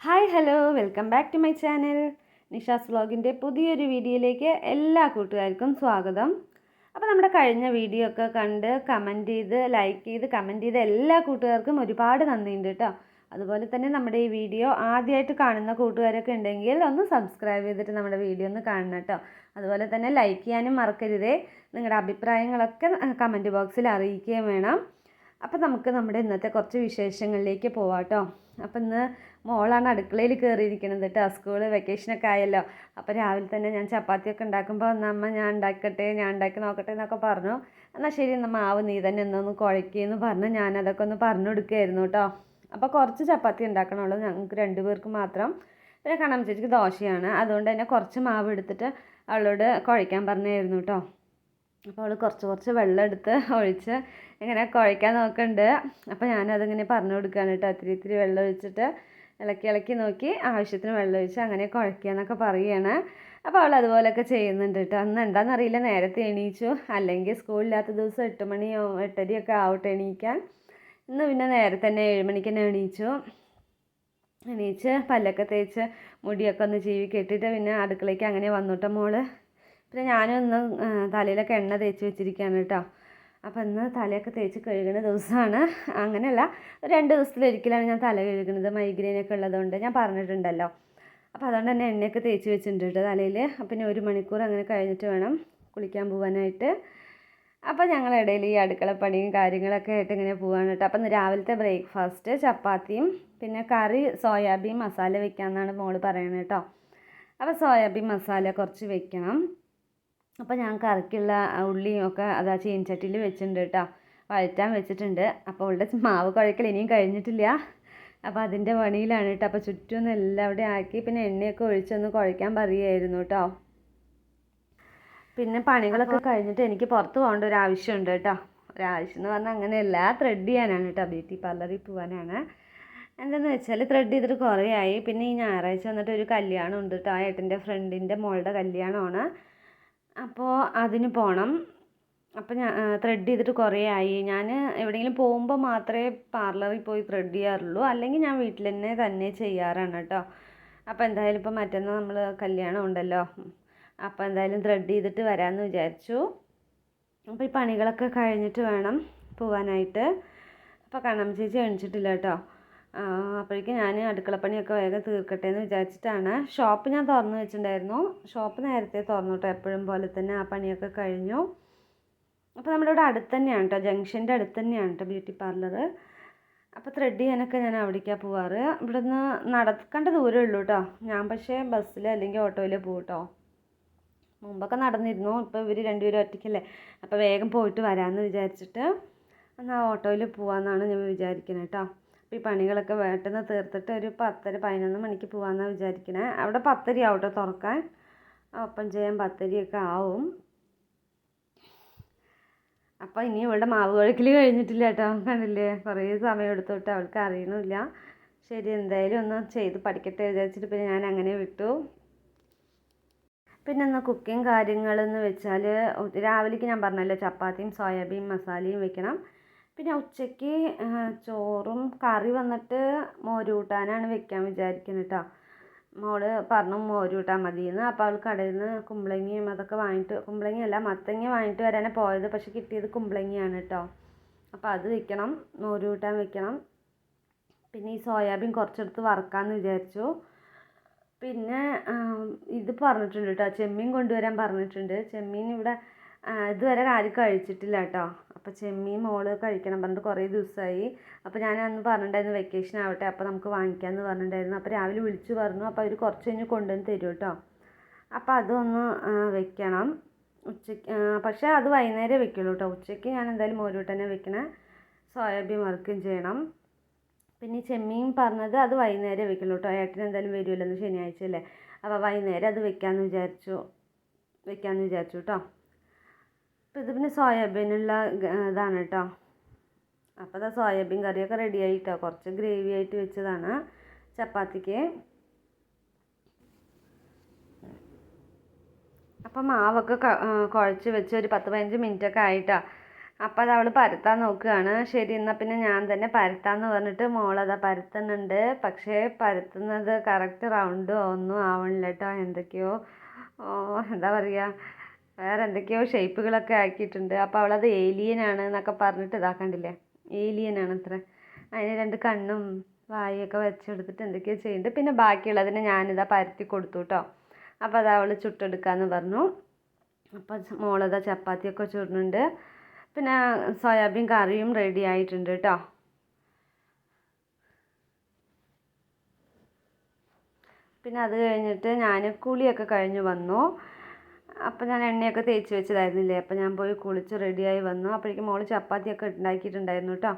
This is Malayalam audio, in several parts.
Hi hello welcome back to my channel. Nisha's വ്ലോഗിന്റെ പുതിയൊരു വീഡിയോയിലേക്ക് എല്ലാ കൂട്ടുകാർക്കും സ്വാഗതം. അപ്പോൾ നമ്മുടെ കഴിഞ്ഞ വീഡിയോ ഒക്കെ കണ്ട് കമന്റ് ചെയ്ത് ലൈക്ക് ചെയ്ത് കമന്റ് ചെയ്ത എല്ലാ കൂട്ടുകാർക്കും ഒരുപാട് നന്ദിയുണ്ട് കേട്ടോ. അതുപോലെ തന്നെ നമ്മുടെ ഈ വീഡിയോ ആദ്യമായിട്ട് കാണുന്ന കൂട്ടുകാരൊക്കെ ഉണ്ടെങ്കിൽ ഒന്ന് സബ്സ്ക്രൈബ് ചെയ്തിട്ട് നമ്മുടെ വീഡിയോ ഒന്ന് കാണണം കേട്ടോ. അതുപോലെ തന്നെ ലൈക്ക് ചെയ്യാനും മറക്കരുതേ. നിങ്ങളുടെ അഭിപ്രായങ്ങളൊക്കെ കമന്റ് ബോക്സിൽ അറിയിക്കുകയും വേണം. അപ്പോൾ നമുക്ക് നമ്മുടെ ഇന്നത്തെ കുറച്ച് വിശേഷങ്ങളിലേക്ക് പോവാം കേട്ടോ. അപ്പം ഇന്ന് മോളാണ് അടുക്കളയിൽ കയറിയിരിക്കുന്നത്. കേട്ടോ സ്കൂൾ വെക്കേഷനൊക്കെ ആയല്ലോ. അപ്പോൾ രാവിലെ തന്നെ ഞാൻ ചപ്പാത്തിയൊക്കെ ഉണ്ടാക്കുമ്പോൾ അമ്മ ഞാൻ ഉണ്ടാക്കട്ടെ ഞാൻ ഉണ്ടാക്കി നോക്കട്ടെ എന്നൊക്കെ പറഞ്ഞു. എന്നാൽ ശരി എന്നാൽ മാവ് നീ തന്നെ എന്നൊന്ന് കുഴക്കിയെന്ന് പറഞ്ഞ് ഞാനതൊക്കെ ഒന്ന് പറഞ്ഞു കൊടുക്കുകയായിരുന്നു കേട്ടോ. അപ്പോൾ കുറച്ച് ചപ്പാത്തി ഉണ്ടാക്കണുള്ളൂ. ഞങ്ങൾക്ക് രണ്ട് പേർക്ക് മാത്രം. പിന്നെ കണം ചേച്ചിക്ക് ദോശയാണ്. അതുകൊണ്ട് തന്നെ കുറച്ച് മാവ് എടുത്തിട്ട് അവളോട് കുഴക്കാൻ പറഞ്ഞായിരുന്നു കേട്ടോ. അപ്പോൾ അവൾ കുറച്ച് കുറച്ച് വെള്ളം എടുത്ത് ഒഴിച്ച് ഇങ്ങനെ കുഴയ്ക്കാൻ നോക്കുന്നുണ്ട്. അപ്പോൾ ഞാനതിങ്ങനെ പറഞ്ഞു കൊടുക്കുകയാണ് കേട്ടോ. ഇത്തിരി ഇത്തിരി വെള്ളം ഒഴിച്ചിട്ട് ഇളക്കി ഇളക്കി നോക്കി ആവശ്യത്തിന് വെള്ളം ഒഴിച്ച് അങ്ങനെ കുഴയ്ക്കുക എന്നൊക്കെ പറയുകയാണ്. അപ്പോൾ അവൾ അതുപോലെയൊക്കെ ചെയ്യുന്നുണ്ട് കേട്ടോ. അന്ന് എന്താണെന്നറിയില്ല നേരത്തെ എണീച്ചു. അല്ലെങ്കിൽ സ്കൂളില്ലാത്ത ദിവസം എട്ട് മണിയോ എട്ടരയൊക്കെ ആവട്ടെ എണീക്കാൻ. ഇന്ന് പിന്നെ നേരത്തെ തന്നെ ഏഴ് മണിക്ക് തന്നെ എണീച്ചു. എണീച്ച് പല്ലൊക്കെ തേച്ച് മുടിയൊക്കെ ഒന്ന് ചീവി കെട്ടിയിട്ട് പിന്നെ അടുക്കളയ്ക്ക് അങ്ങനെ വന്നുട്ടോ മോൾ. പിന്നെ ഞാനൊന്ന് തലയിലൊക്കെ എണ്ണ തേച്ച് വെച്ചിരിക്കുകയാണ് കേട്ടോ. അപ്പോൾ ഇന്ന് തലയൊക്കെ തേച്ച് കഴുകുന്ന ദിവസമാണ്. അങ്ങനെയല്ല രണ്ട് ദിവസത്തിലൊരിക്കലാണ് ഞാൻ തല കഴുകുന്നത് മൈഗ്രെയിനൊക്കെ ഉള്ളതുകൊണ്ട്. ഞാൻ പറഞ്ഞിട്ടുണ്ടല്ലോ. അപ്പോൾ അതുകൊണ്ട് തന്നെ എണ്ണയൊക്കെ തേച്ച് വെച്ചിട്ടുണ്ട് തലയിൽ പിന്നെ ഒരു മണിക്കൂർ അങ്ങനെ കഴിഞ്ഞിട്ട് വേണം കുളിക്കാൻ പോകാനായിട്ട് അപ്പോൾ ഞങ്ങളിടയിൽ ഈ അടുക്കളപ്പണിയും കാര്യങ്ങളൊക്കെ ആയിട്ട് ഇങ്ങനെ പോവാണ് കേട്ടോ. അപ്പം രാവിലത്തെ ബ്രേക്ക്ഫാസ്റ്റ് ചപ്പാത്തിയും പിന്നെ കറി സോയാബീൻ മസാല വെക്കാമെന്നാണ് മോൾ പറയുന്നത് കേട്ടോ. അപ്പോൾ സോയാബീൻ മസാല കുറച്ച് വെക്കണം. അപ്പോൾ ഞാൻ കറിക്കുള്ള ഉള്ളിയും ഒക്കെ അതാ ചീനച്ചട്ടിയിൽ വെച്ചിട്ടുണ്ട് കേട്ടോ വഴറ്റാൻ വെച്ചിട്ടുണ്ട്. അപ്പോൾ ഇവിടെ മാവ് കുഴക്കൽ ഇനിയും കഴിഞ്ഞിട്ടില്ല. അപ്പോൾ അതിന്റെ പണിയിലാണ് കേട്ടോ അപ്പോൾ ചുറ്റും എല്ലാവിടെ ആക്കി പിന്നെ എണ്ണയൊക്കെ ഒഴിച്ചൊന്ന് കുഴക്കാൻ പറയുമായിരുന്നു കേട്ടോ പിന്നെ പണികളൊക്കെ കഴിഞ്ഞിട്ട് എനിക്ക് പുറത്ത് പോകേണ്ട ഒരു ആവശ്യമുണ്ട് കേട്ടോ ഒരാവശ്യം എന്ന് പറഞ്ഞാൽ അങ്ങനെ അങ്ങനെയല്ല. ത്രെഡ് ചെയ്യാനാണ് കേട്ടോ ബ്യൂട്ടി പാർലറിൽ പോകാനാണ്. എന്താണെന്ന് വെച്ചാൽ ത്രെഡ് ചെയ്തിട്ട് കുറേ ആയി. പിന്നെ ഈ ഞായറാഴ്ച വന്നിട്ട് ഒരു കല്യാണം ഉണ്ട് കേട്ടോ ആ ഏട്ടന്റെ ഫ്രണ്ടിന്റെ മോളുടെ കല്യാണമാണ്. അപ്പോൾ അതിന് പോകണം അപ്പോൾ ഞാൻ ത്രെഡ് ചെയ്തിട്ട് കുറേ ആയി. ഞാൻ എവിടെയെങ്കിലും പോകുമ്പോൾ മാത്രമേ പാർലറിൽ പോയി ത്രെഡ് ചെയ്യാറുള്ളൂ. അല്ലെങ്കിൽ ഞാൻ വീട്ടിൽ തന്നെ തന്നെ ചെയ്യാറാണ് കേട്ടോ അപ്പോൾ എന്തായാലും ഇപ്പോൾ മറ്റന്നാൾ നമ്മൾ കല്യാണം ഉണ്ടല്ലോ. അപ്പോൾ എന്തായാലും ത്രെഡ് ചെയ്തിട്ട് വരാമെന്ന് വിചാരിച്ചു. അപ്പോൾ ഈ പണികളൊക്കെ കഴിഞ്ഞിട്ട് വേണം പോവാനായിട്ട്. അപ്പോൾ കണ്ണം ചേച്ചി എണിച്ചിട്ടില്ല കേട്ടോ അപ്പോഴേക്കും ഞാൻ അടുക്കളപ്പണിയൊക്കെ വേഗം തീർക്കട്ടെ എന്ന് വിചാരിച്ചിട്ടാണ്. ഷോപ്പ് ഞാൻ തുറന്നു വെച്ചിട്ടുണ്ടായിരുന്നു. ഷോപ്പ് നേരത്തെ തുറന്നു കേട്ടോ എപ്പോഴും പോലെ തന്നെ ആ പണിയൊക്കെ കഴിഞ്ഞു. അപ്പോൾ നമ്മുടെ ഇവിടെ അടുത്ത് തന്നെയാണ് കേട്ടോ ജംഗ്ഷന്റെ അടുത്ത് തന്നെയാണ് കേട്ടോ ബ്യൂട്ടി പാർലർ. അപ്പോൾ ത്രെഡ് ചെയ്യാനൊക്കെ ഞാൻ അവിടേക്കാണ് പോവാറ്. ഇവിടുന്ന് നടക്കേണ്ട ദൂരമേ ഉള്ളൂ കേട്ടോ. ഞാൻ പക്ഷേ ബസ്സിൽ അല്ലെങ്കിൽ ഓട്ടോയിൽ പോകും കേട്ടോ. മുമ്പൊക്കെ നടന്നിരുന്നു ഇപ്പോൾ ഇവർ രണ്ടുപേരും ഒറ്റയ്ക്കല്ലേ. അപ്പോൾ വേഗം പോയിട്ട് വരാമെന്ന് വിചാരിച്ചിട്ട് എന്നാൽ ഓട്ടോയിൽ പോകാമെന്നാണ് ഞാൻ വിചാരിക്കുന്നത് കേട്ടോ. ഈ പണികളൊക്കെ പെട്ടെന്ന് തീർത്തിട്ട് ഒരു പത്തര പതിനൊന്ന് മണിക്ക് പോകാമെന്നാണ് വിചാരിക്കണേ. അവിടെ പത്തര ആവും കേട്ടോ തുറക്കാൻ? ഒപ്പം ചെയ്യാൻ പത്തരയൊക്കെ ആവും. അപ്പോൾ ഇനി ഇവളുടെ മാവ് കുഴക്കൽ കഴിഞ്ഞിട്ടില്ല കേട്ടോ കണ്ടില്ലേ? കുറേ സമയം എടുത്തോട്ട് തൊട്ട് അവൾക്ക് അറിയണമില്ല. ശരി എന്തായാലും ഒന്ന് ചെയ്ത് പഠിക്കട്ടെ വിചാരിച്ചിട്ട് പിന്നെ ഞാൻ അങ്ങനെ വിട്ടു. പിന്നെ ഒന്ന് കുക്കിംഗ് കാര്യങ്ങളെന്ന് വെച്ചാൽ രാവിലേക്ക് ഞാൻ പറഞ്ഞല്ലോ ചപ്പാത്തിയും സോയാബീൻ മസാലയും വെക്കണം. പിന്നെ ഉച്ചയ്ക്ക് ചോറും കറി വന്നിട്ട് മോര് കൂട്ടാനാണ് വെക്കാൻ വിചാരിക്കുന്നത് കേട്ടോ മോൾ പറഞ്ഞു മോര് കൂട്ടാൻ മതിയെന്ന് അപ്പോൾ അവൾ കടയിൽ നിന്ന് കുമ്പളങ്ങയും അതൊക്കെ വാങ്ങിയിട്ട് കുമ്പളങ്ങയല്ല മത്തങ്ങ വാങ്ങിയിട്ട് വരാനാണ് പോയത്. പക്ഷെ കിട്ടിയത് കുമ്പളങ്ങിയാണ് കേട്ടോ അപ്പോൾ അത് വെക്കണം മോര് കൂട്ടാൻ വെക്കണം. പിന്നെ ഈ സോയാബീൻ കുറച്ചെടുത്ത് വറുക്കാമെന്ന് വിചാരിച്ചു. പിന്നെ ഇത് പറഞ്ഞിട്ടുണ്ട് കേട്ടോ ചെമ്മീൻ കൊണ്ടുവരാൻ പറഞ്ഞിട്ടുണ്ട്. ചെമ്മീൻ ഇവിടെ ഇതുവരെ ആരും കഴിച്ചിട്ടില്ല കേട്ടോ അപ്പോൾ ചെമ്മീൻ മോൾ കഴിക്കണം പറഞ്ഞിട്ട് കുറേ ദിവസമായി അപ്പോൾ ഞാൻ അന്ന് പറഞ്ഞിട്ടുണ്ടായിരുന്നു വെക്കേഷൻ ആവട്ടെ അപ്പോൾ നമുക്ക് വാങ്ങിക്കാമെന്ന് പറഞ്ഞിട്ടുണ്ടായിരുന്നു. അപ്പോൾ രാവിലെ വിളിച്ചു പറഞ്ഞു അപ്പോൾ അവർ കുറച്ച് കഴിഞ്ഞ് കൊണ്ടുവന്ന് തരും കേട്ടോ അപ്പോൾ അതൊന്ന് വെക്കണം. ഉച്ചയ്ക്ക് പക്ഷേ അത് വൈകുന്നേരം വെക്കുള്ളൂ കേട്ടോ ഉച്ചയ്ക്ക് ഞാൻ എന്തായാലും മോരൂട്ട് തന്നെ വെക്കണേ. സോയാബീൻ വറുക്കുകയും ചെയ്യണം. പിന്നെ ചെമ്മീൻ പറഞ്ഞത് അത് വൈകുന്നേരം വെക്കുള്ളൂ കേട്ടോ ഏട്ടൻ എന്തായാലും വരുമല്ലോ ഇന്ന് ശനിയാഴ്ച അല്ലേ? അപ്പോൾ വൈകുന്നേരം അത് വെക്കാമെന്ന് വിചാരിച്ചു വെക്കാമെന്ന് വിചാരിച്ചു കേട്ടോ അപ്പോൾ ഇത് പിന്നെ സോയാബീനുള്ള ഇതാണ് കേട്ടോ അപ്പോൾ അതാ സോയാബീൻ കറിയൊക്കെ റെഡി ആയിട്ടോ. കുറച്ച് ഗ്രേവി ആയിട്ട് വെച്ചതാണ് ചപ്പാത്തിക്ക്. അപ്പം മാവൊക്കെ കുഴച്ച് വെച്ച് ഒരു പത്ത് പതിനഞ്ച് മിനിറ്റൊക്കെ ആയിട്ടാ. അപ്പം അത് അവൾ പരത്താൻ നോക്കുകയാണ് ശരി എന്നാൽ പിന്നെ ഞാൻ തന്നെ പരത്താന്ന് പറഞ്ഞിട്ട് മോളതാ പരത്തുന്നുണ്ട്. പക്ഷേ പരത്തുന്നത് കറക്റ്റ് റൗണ്ടോ ഒന്നും ആവണില്ല കേട്ടോ എന്തൊക്കെയോ എന്താ പറയുക വേറെ എന്തൊക്കെയോ ഷേപ്പുകളൊക്കെ ആക്കിയിട്ടുണ്ട്. അപ്പോൾ അവളത് ഏലിയനാണ് എന്നൊക്കെ പറഞ്ഞിട്ട് ഇതാക്കണ്ടില്ലേ ഏലിയനാണ് അത്ര. അതിന് രണ്ട് കണ്ണും വായൊക്കെ വെച്ചെടുത്തിട്ട് എന്തൊക്കെയോ ചെയ്യുന്നുണ്ട്. പിന്നെ ബാക്കിയുള്ളതിനെ ഞാനിതാ പരത്തി കൊടുത്തു കേട്ടോ അപ്പോൾ അത് അവൾ ചുട്ടെടുക്കാമെന്ന് പറഞ്ഞു. അപ്പോൾ മോളതാ ചപ്പാത്തിയൊക്കെ ചുടുന്നുണ്ട്. പിന്നെ സോയാബീൻ കറിയും റെഡി ആയിട്ടുണ്ട് കേട്ടോ പിന്നെ അത് കഴിഞ്ഞിട്ട് ഞാൻ കുളിയൊക്കെ കഴിഞ്ഞ് വന്നു. അപ്പോൾ ഞാൻ എണ്ണയൊക്കെ തേച്ച് വെച്ചതായിരുന്നില്ലേ? അപ്പോൾ ഞാൻ പോയി കുളിച്ച് റെഡിയായി വന്നു. അപ്പോഴേക്കും മോൾ ചപ്പാത്തിയൊക്കെ ഉണ്ടാക്കിയിട്ടുണ്ടായിരുന്നു കേട്ടോ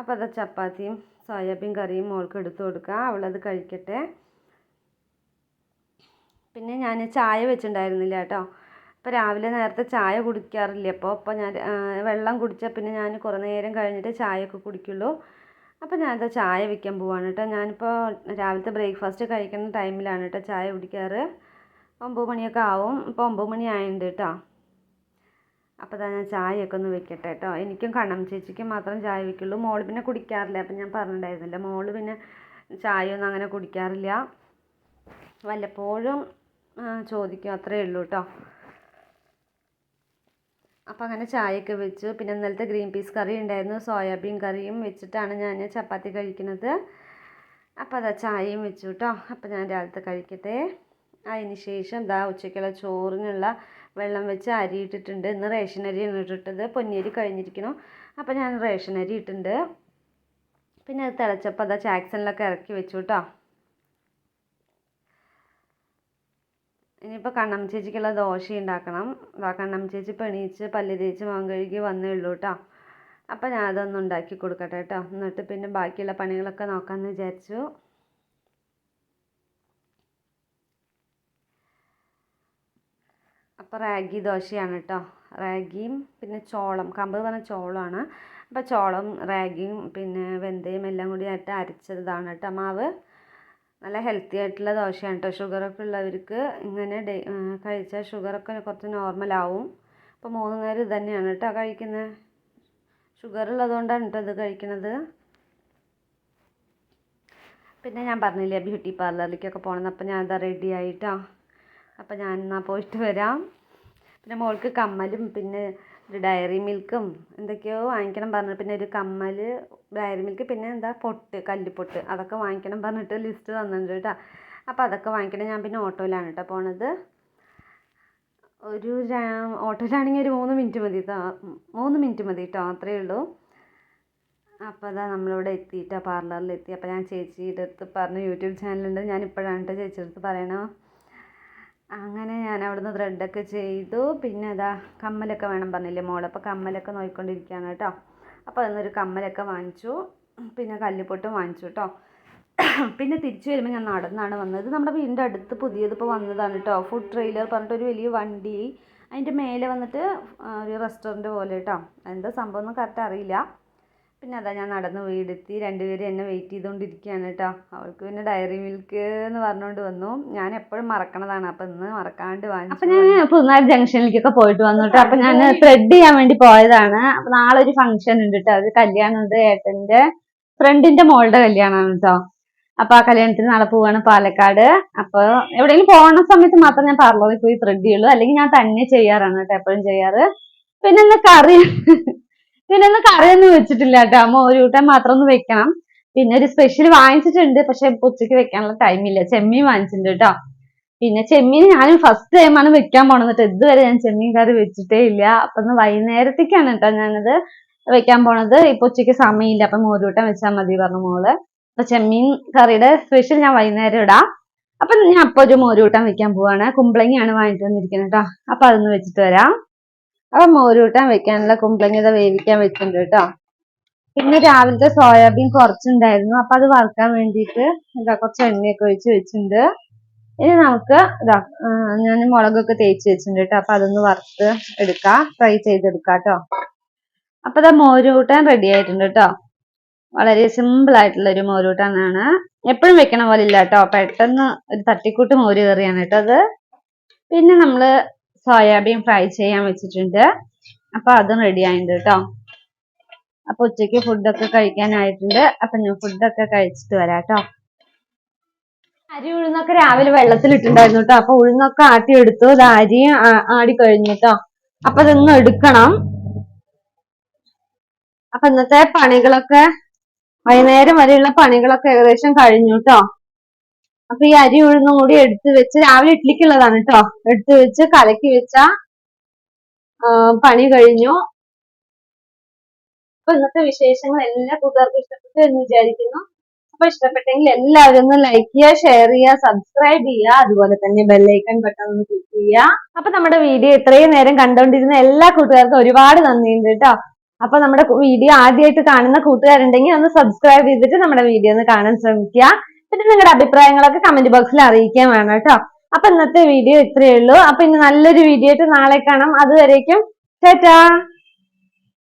അപ്പോൾ അത് ചപ്പാത്തിയും സോയാബീൻ കറിയും മോൾക്ക് എടുത്തു കൊടുക്കുക അവളത് കഴിക്കട്ടെ. പിന്നെ ഞാൻ ചായ വെച്ചിട്ടുണ്ടായിരുന്നില്ല കേട്ടോ അപ്പോൾ രാവിലെ നേരത്തെ ചായ കുടിക്കാറില്ല. അപ്പോൾ അപ്പോൾ ഞാൻ വെള്ളം കുടിച്ചാൽ പിന്നെ ഞാൻ കുറേ നേരം കഴിഞ്ഞിട്ട് ചായയൊക്കെ കുടിക്കുള്ളൂ. അപ്പോൾ ഞാനത് ചായ വെക്കാൻ പോവാണ് കേട്ടോ ഞാനിപ്പോൾ രാവിലത്തെ ബ്രേക്ക്ഫാസ്റ്റ് കഴിക്കുന്ന ടൈമിലാണ് കേട്ടോ ചായ കുടിക്കാറ്. ഒമ്പത് മണിയൊക്കെ ആവും. ഇപ്പോൾ ഒമ്പത് മണി ആയിട്ടുണ്ട് കേട്ടോ അപ്പോൾ തന്നെ ഞാൻ ചായയൊക്കെ ഒന്ന് വെക്കട്ടെ കേട്ടോ എനിക്കും കണ്ണം ചേച്ചിക്കും മാത്രം ചായ വെക്കുള്ളൂ. മോൾ പിന്നെ കുടിക്കാറില്ല. അപ്പം ഞാൻ പറഞ്ഞിട്ടുണ്ടായിരുന്നില്ല മോൾ പിന്നെ ചായയൊന്നും അങ്ങനെ കുടിക്കാറില്ല. വല്ലപ്പോഴും ചോദിക്കും. അത്രയേ ഉള്ളൂ കേട്ടോ അപ്പോൾ അങ്ങനെ ചായയൊക്കെ വെച്ചു. പിന്നെ ഇന്നലത്തെ ഗ്രീൻ പീസ് കറി ഉണ്ടായിരുന്നു സോയാബീൻ കറിയും വെച്ചിട്ടാണ് ഞാൻ ചപ്പാത്തി കഴിക്കുന്നത്. അപ്പോൾ അതാ ചായയും വെച്ചു കേട്ടോ അപ്പോൾ ഞാൻ രാവിലത്തെ കഴിക്കട്ടെ. അതിന് ശേഷം ദാ ഉച്ചയ്ക്കുള്ള ചോറിനുള്ള വെള്ളം വെച്ച് അരി ഇട്ടിട്ടുണ്ട്. ഇന്ന് റേഷൻ അരിയാണ് ഇട്ടിട്ടത്. പൊന്നിയരി കഴിഞ്ഞിരിക്കണം അപ്പോൾ ഞാൻ റേഷൻ അരി ഇട്ടിട്ടുണ്ട്. പിന്നെ അത് തിളച്ചപ്പോൾ അതാ ചാക്സണിലൊക്കെ ഇറക്കി വെച്ചു കേട്ടോ. ഇനിയിപ്പോൾ കണ്ണം ചേച്ചിക്കുള്ള ദോശ ഉണ്ടാക്കണം. ദാ കണ്ണം ചേച്ചി പെണീച്ച് പല്ല് തേച്ച് മുഖം കഴുകി വന്നേ ഉള്ളൂ കേട്ടോ. അപ്പോൾ ഞാൻ അതൊന്ന് ഉണ്ടാക്കി കൊടുക്കട്ടെ കേട്ടോ. എന്നിട്ട് പിന്നെ ബാക്കിയുള്ള പണികളൊക്കെ നോക്കാമെന്ന് വിചാരിച്ചു. അപ്പോൾ റാഗി ദോശയാണ് കേട്ടോ. റാഗിയും പിന്നെ ചോളം കമ്പ് പറഞ്ഞ ചോളമാണ് അപ്പോൾ ചോളം റാഗിയും പിന്നെ വെന്തയും എല്ലാം കൂടി ആയിട്ട് അരച്ചതാണ് കേട്ടോ. മാവ് നല്ല ഹെൽത്തി ആയിട്ടുള്ള ദോശയാണ് കേട്ടോ. ഷുഗറൊക്കെ ഉള്ളവർക്ക് ഇങ്ങനെ ഡേ കഴിച്ചാൽ ഷുഗറൊക്കെ കുറച്ച് നോർമലാവും അപ്പോൾ മൂന്ന് നേരം ഇത് തന്നെയാണ് കേട്ടോ കഴിക്കുന്നത്. ഷുഗർ ഉള്ളതുകൊണ്ടാണ് കേട്ടോ ഇത് കഴിക്കുന്നത്. പിന്നെ ഞാൻ പറഞ്ഞില്ലേ ബ്യൂട്ടി പാർലറിലേക്കൊക്കെ പോകണം. അപ്പോൾ ഞാൻ റെഡി ആയിട്ടോ അപ്പോൾ ഞാൻ എന്നാൽ പോയിട്ട് വരാം. പിന്നെ മോൾക്ക് കമ്മലും പിന്നെ ഒരു ഡയറി മിൽക്കും എന്തൊക്കെയോ വാങ്ങിക്കണം പറഞ്ഞു പിന്നെ ഒരു കമ്മൽ ഡയറി മിൽക്ക് പിന്നെ എന്താ പൊട്ട് കല്ലുപൊട്ട് അതൊക്കെ വാങ്ങിക്കണം പറഞ്ഞിട്ട് ലിസ്റ്റ് തന്നിട്ടുണ്ട് കേട്ടോ. അപ്പോൾ അതൊക്കെ വാങ്ങിക്കണം. ഞാൻ പിന്നെ ഓട്ടോയിലാണ് കേട്ടോ പോണത്. ഒരു ഓട്ടോയിലാണെങ്കിൽ ഒരു മൂന്ന് മിനിറ്റ് മതി കേട്ടോ മൂന്ന് മിനിറ്റ് മതി കേട്ടോ അത്രയേ ഉള്ളൂ. അപ്പോൾ അതാ നമ്മളിവിടെ എത്തിയിട്ടാണ് പാർലറിൽ എത്തി. അപ്പോൾ ഞാൻ ചേച്ചിയുടെ അടുത്ത് പറഞ്ഞു യൂട്യൂബ് ചാനലുണ്ട് ഞാൻ ഇപ്പോഴാണ് കേട്ടോ ചേച്ചിയുടെ അടുത്ത് പറയണോ. അങ്ങനെ ഞാൻ അവിടുന്ന് ത്രെഡൊക്കെ ചെയ്തു. പിന്നെ അതാ കമ്മലൊക്കെ വേണം പറഞ്ഞില്ലേ മോൾ അപ്പോൾ കമ്മലൊക്കെ നോക്കിക്കൊണ്ടിരിക്കുകയാണ് കേട്ടോ. അപ്പോൾ അതിന്നൊരു കമ്മലൊക്കെ വാങ്ങിച്ചു. പിന്നെ കല്ലുപൊട്ടും വാങ്ങിച്ചു കേട്ടോ. പിന്നെ തിരിച്ചു വരുമ്പോൾ ഞാൻ നടന്നാണ് വന്നത്. നമ്മുടെ വീടിന്റെ അടുത്ത് പുതിയത് ഇപ്പോ വന്നതാണ് കേട്ടോ. ഫുഡ് ട്രെയിലർ പറഞ്ഞിട്ട് ഒരു വലിയ വണ്ടി. അതിന്റെ മേലെ വന്നിട്ട് ഒരു റെസ്റ്റോറന്റ് പോലെ കേട്ടോ. എന്താ സംഭവം എന്ന് കറക്റ്റ് അറിയില്ല. പിന്നെ അതാ ഞാൻ നടന്ന് വീടെത്തി. രണ്ടുപേരും എന്നെ വെയിറ്റ് ചെയ്തുകൊണ്ടിരിക്കുകയാണ് കേട്ടോ. അവൾക്ക് പിന്നെ ഡയറി മിൽക്ക് എന്ന് പറഞ്ഞുകൊണ്ട് വന്നു. ഞാൻ എപ്പോഴും മറക്കണതാണ്. അപ്പൊ ഇന്ന് മറക്കാണ്ട് വാങ്ങി അപ്പൊ ഞാൻ പുതുനാട് ജംഗ്ഷനിലേക്കൊക്കെ പോയിട്ട് വന്നു കേട്ടോ. അപ്പൊ ഞാൻ ത്രെഡ് ചെയ്യാൻ വേണ്ടി പോയതാണ്. അപ്പൊ നാളെ ഒരു ഫംഗ്ഷൻ ഉണ്ട് കേട്ടോ. അത് കല്യാണം ഉണ്ട് ഏട്ടന്റെ ഫ്രണ്ടിന്റെ മോളുടെ കല്യാണമാണ് കേട്ടോ. അപ്പൊ ആ കല്യാണത്തിന് നാളെ പോവാണ് പാലക്കാട്. അപ്പൊ എവിടെയെങ്കിലും പോകണ സമയത്ത് മാത്രം ഞാൻ പാർലറിൽ പോയി ത്രെഡ് ചെയ്യുള്ളൂ. അല്ലെങ്കിൽ ഞാൻ തന്നെ ചെയ്യാറാണ് കേട്ടോ എപ്പോഴും ചെയ്യാറ്. പിന്നെ കറി പിന്നെ ഇന്ന് കറിയൊന്നും വെച്ചിട്ടില്ല കേട്ടോ. അമ്മ ഒരു കൂട്ടം മാത്രം ഒന്ന് വെക്കണം. പിന്നെ ഒരു സ്പെഷ്യൽ വാങ്ങിച്ചിട്ടുണ്ട്. പക്ഷെ ഉച്ചയ്ക്ക് വെക്കാനുള്ള ഇല്ല. ചെമ്മീൻ വാങ്ങിച്ചിട്ടുണ്ട് കേട്ടോ. പിന്നെ ചെമ്മീൻ ഞാൻ ഫസ്റ്റ് ടൈമാണ് വെക്കാൻ പോണത് കേട്ടോ. ഇതുവരെ ഞാൻ ചെമ്മീൻ കറി വെച്ചിട്ടേ ഇല്ല. അപ്പൊ ഒന്ന് വൈകുന്നേരത്തേക്കാണ് കേട്ടോ ഞാനത് വെക്കാൻ പോണത്. ഇപ്പൊ ഉച്ചയ്ക്ക് സമയമില്ല. അപ്പൊ മോരൂട്ടം വെച്ചാൽ മതി പറഞ്ഞു മോൾ. അപ്പൊ ചെമ്മീൻ കറിയുടെ സ്പെഷ്യൽ ഞാൻ വൈകുന്നേരം ഇടാം. അപ്പൊ ഞാൻ അപ്പൊ ഒരു മോരൂട്ടം വെക്കാൻ പോവാണ്. കുമ്പളങ്ങിയാണ് വാങ്ങിട്ട് വന്നിരിക്കുന്നത് കേട്ടോ. അപ്പൊ അതൊന്ന് വെച്ചിട്ട് വരാം. അപ്പൊ മോരൂട്ടം വെക്കാനുള്ള കുമ്പളങ്ങ ഇതാ വേവിക്കാൻ വെച്ചിട്ടുണ്ട് കേട്ടോ. പിന്നെ രാവിലത്തെ സോയാബീൻ കുറച്ചുണ്ടായിരുന്നു. അപ്പൊ അത് വറുക്കാൻ വേണ്ടിയിട്ട് എന്താ കുറച്ച് എണ്ണയൊക്കെ ഒഴിച്ച് വെച്ചിട്ടുണ്ട്. ഇനി നമുക്ക് ഇതാ ഞാൻ മുളകൊക്കെ തേച്ച് വെച്ചിട്ടുണ്ട് കേട്ടോ. അപ്പൊ അതൊന്ന് വറുത്ത് എടുക്കാം ഫ്രൈ ചെയ്തെടുക്കാം കേട്ടോ. അപ്പൊ ഇതാ മോരൂട്ടാൻ റെഡി ആയിട്ടുണ്ട് കേട്ടോ. വളരെ സിമ്പിൾ ആയിട്ടുള്ള ഒരു മോരൂട്ടാനാണ് എപ്പോഴും വെക്കണ പോലെ ഇല്ല കേട്ടോ. പെട്ടെന്ന് ഒരു തട്ടിക്കൂട്ട് മോര് കറിയാണ് കേട്ടോ അത്. പിന്നെ നമ്മൾ സോയാബീൻ ഫ്രൈ ചെയ്യാൻ വെച്ചിട്ടുണ്ട്. അപ്പൊ അതും റെഡി ആയിട്ടുണ്ട് കേട്ടോ അപ്പൊ ഉച്ചയ്ക്ക് ഫുഡൊക്കെ കഴിക്കാനായിട്ടുണ്ട്. അപ്പൊ ഞാൻ ഫുഡൊക്കെ കഴിച്ചിട്ട് വരാം കേട്ടോ അരി ഉഴുന്നൊക്കെ രാവിലെ വെള്ളത്തിലിട്ടുണ്ടായിരുന്നു കേട്ടോ അപ്പൊ ഉഴുന്നൊക്കെ ആട്ടി എടുത്തു. ഇത് അരിയും ആടി കഴിഞ്ഞു കേട്ടോ അപ്പൊ അതൊന്ന് എടുക്കണം. അപ്പൊ ഇന്നത്തെ പണികളൊക്കെ വൈകുന്നേരം വരെയുള്ള പണികളൊക്കെ ഏകദേശം കഴിഞ്ഞു കേട്ടോ അപ്പൊ ഈ അരി ഉഴുന്നും കൂടി എടുത്ത് വെച്ച് രാവിലെ ഇഡ്ലിക്കുള്ളതാണ് കേട്ടോ എടുത്ത് വെച്ച് കലക്കി വെച്ച പണി കഴിഞ്ഞു. അപ്പൊ ഇന്നത്തെ വിശേഷങ്ങൾ എല്ലാ കൂട്ടുകാർക്കും ഇഷ്ടപ്പെട്ടു എന്ന് വിചാരിക്കുന്നു. അപ്പൊ ഇഷ്ടപ്പെട്ടെങ്കിൽ എല്ലാവരും ഒന്ന് ലൈക്ക് ചെയ്യുക ഷെയർ ചെയ്യുക സബ്സ്ക്രൈബ് ചെയ്യുക അതുപോലെ തന്നെ ബെല്ലൈക്കൺ ബട്ടൺ ഒന്ന് ക്ലിക്ക് ചെയ്യുക. അപ്പൊ നമ്മുടെ വീഡിയോ ഇത്രയും നേരം കണ്ടുകൊണ്ടിരുന്ന എല്ലാ കൂട്ടുകാർക്കും ഒരുപാട് നന്ദിയുണ്ട് കേട്ടോ അപ്പൊ നമ്മുടെ വീഡിയോ ആദ്യമായിട്ട് കാണുന്ന കൂട്ടുകാരുണ്ടെങ്കിൽ ഒന്ന് സബ്സ്ക്രൈബ് ചെയ്തിട്ട് നമ്മുടെ വീഡിയോ ഒന്ന് കാണാൻ ശ്രമിക്കുക. പിന്നെ നിങ്ങളുടെ അഭിപ്രായങ്ങളൊക്കെ കമന്റ് ബോക്സിൽ അറിയിക്കാൻ വേണം കേട്ടോ. അപ്പൊ ഇന്നത്തെ വീഡിയോ ഇത്രയേ ഉള്ളൂ. അപ്പൊ ഇനി നല്ലൊരു വീഡിയോ ആയിട്ട് നാളെ കാണാം. അതുവരേക്കും ചേട്ടാ